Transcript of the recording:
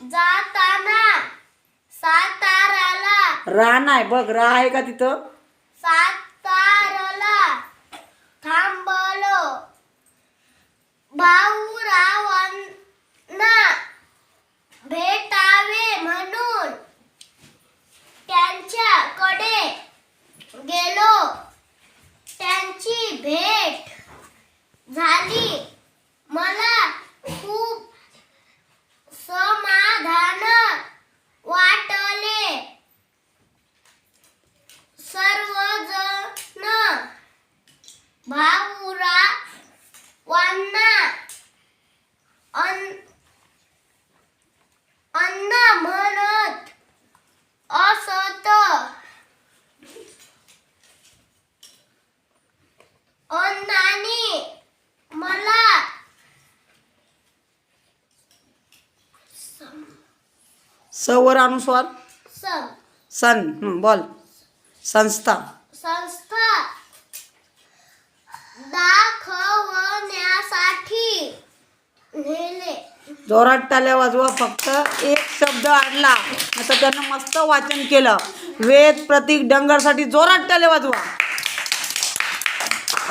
जाताना साताराला रा नाही बघ रा आहे का तिथं? साताराला थांब भाऊरा वांना अन- अन्न म्हणत असत अन्नाने मला सवर अनुस्वार? सं सन हं, बोल. संस्था. संस्था. जोरात टाल्या वाजवा फक्त एक शब्द आणला. असं त्यानं मस्त वाचन केलं. वेद प्रतीक डंगरसाठी जोरात टाल्या वाजवा.